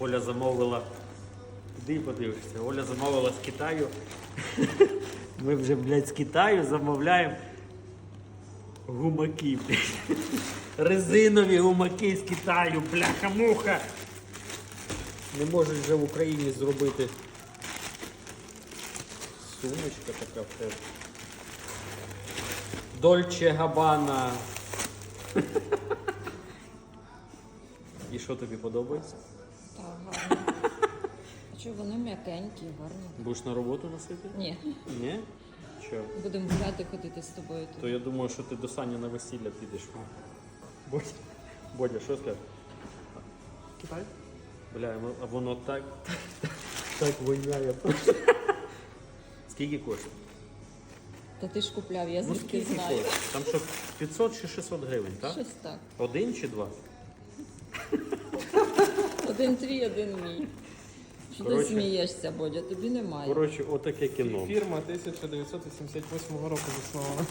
Оля замовила. Іди подивишся. Оля замовила з Китаю. Ми вже, блядь, з Китаю замовляємо гумаки. блядь. Резинові гумаки з Китаю, бляха-муха. Не можуть вже в Україні зробити. Сумочка така в тебе. Дольче Габана. І що тобі подобається? Так, гарно. А що вони м'якенькі, гарні. Будеш на роботу носити? Ні, Ні? Що? будемо гуляти, ходити з тобою тут. То я думаю, що ти до Сані на весілля підеш. Бодя, Бодя що скажеш? Китай? Бля, ну, а воно так, так воняє. Скільки коштує? Та ти ж купляв, я Ну звідки скільки знаю. коштує? Там що 500 чи 600 гривень, так? Щось так. Один чи два? Один твій, один мій. Що ти Коротше. смієшся, Бодя? Тобі немає. Коротше, отаке кіно. Фірма 1988 року заснована.